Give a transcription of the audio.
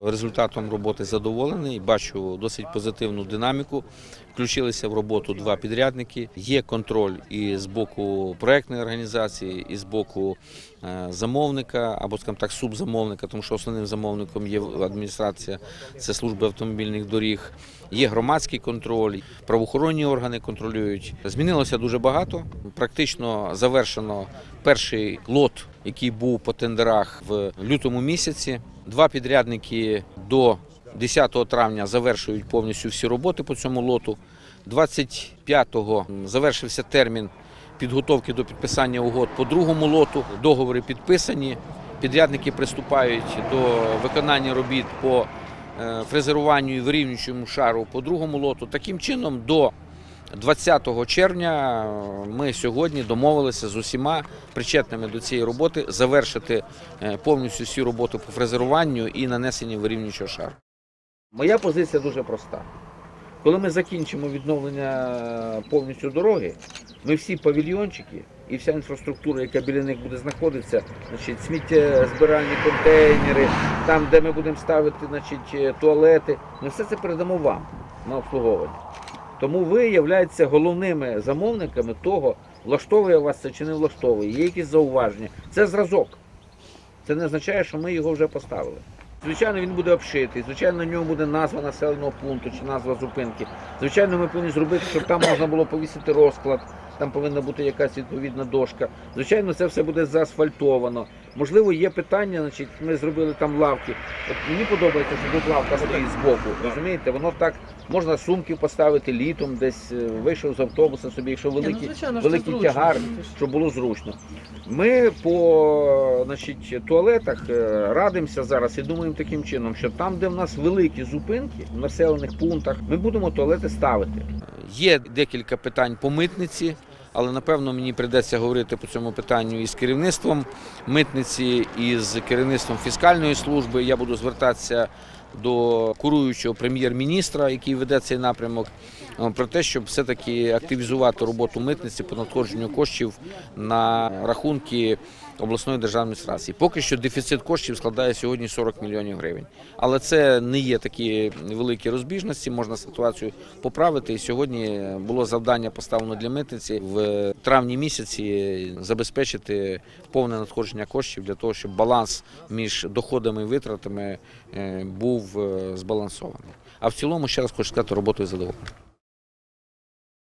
Результатом роботи задоволений. Бачу досить позитивну динаміку. Включилися в роботу два підрядники. Є контроль і з боку проектної організації, і з боку е, замовника або скажімо так, субзамовника, тому що основним замовником є адміністрація, це служба автомобільних доріг. Є громадський контроль, правоохоронні органи контролюють. Змінилося дуже багато. Практично завершено перший лот, який був по тендерах в лютому місяці. Два підрядники до 10 травня завершують повністю всі роботи по цьому лоту. 25-го завершився термін підготовки до підписання угод по другому лоту. Договори підписані. Підрядники приступають до виконання робіт по е, фрезеруванню і вирівнюючому шару по другому лоту. Таким чином, до 20 червня ми сьогодні домовилися з усіма причетними до цієї роботи завершити е, повністю всі роботи по фрезеруванню і нанесенню вирівнюючого шару. Моя позиція дуже проста. Коли ми закінчимо відновлення повністю дороги, ми всі павільйончики і вся інфраструктура, яка біля них буде знаходитися, значить, сміттєзбиральні контейнери, там, де ми будемо ставити значить, туалети, ми все це передамо вам на обслуговування. Тому ви являєтеся головними замовниками того, влаштовує вас це чи не влаштовує, є якісь зауваження. Це зразок. Це не означає, що ми його вже поставили. Звичайно, він буде обшитий, звичайно, на ньому буде назва населеного пункту чи назва зупинки. Звичайно, ми повинні зробити, щоб там можна було повісити розклад, там повинна бути якась відповідна дошка. Звичайно, це все буде заасфальтовано. Можливо, є питання, значить, ми зробили там лавки. От мені подобається, що тут лавка стоїть збоку. Розумієте, воно так можна сумки поставити літом, десь е, вийшов з автобуса собі, якщо Ні, ну, великий, звичайно, великий зручно. тягар, щоб було зручно. Ми по значить, туалетах е, радимося зараз і думаємо таким чином, що там, де в нас великі зупинки в населених пунктах, ми будемо туалети ставити. Є декілька питань по митниці, але напевно мені прийдеться говорити по цьому питанню із керівництвом митниці, і з керівництвом фіскальної служби. Я буду звертатися до куруючого прем'єр-міністра, який веде цей напрямок, е, про те, щоб все-таки активізувати роботу митниці по надходженню коштів на рахунки обласної державної адміністрації. Поки що дефіцит коштів складає сьогодні 40 мільйонів гривень. Але це не є такі великі розбіжності, можна ситуацію поправити. І сьогодні було завдання поставлено для митниці в травні місяці забезпечити повне надходження коштів для того, щоб баланс між доходами і витратами е, був е, збалансований. А в цілому, ще раз хочу сказати, роботою задоволений.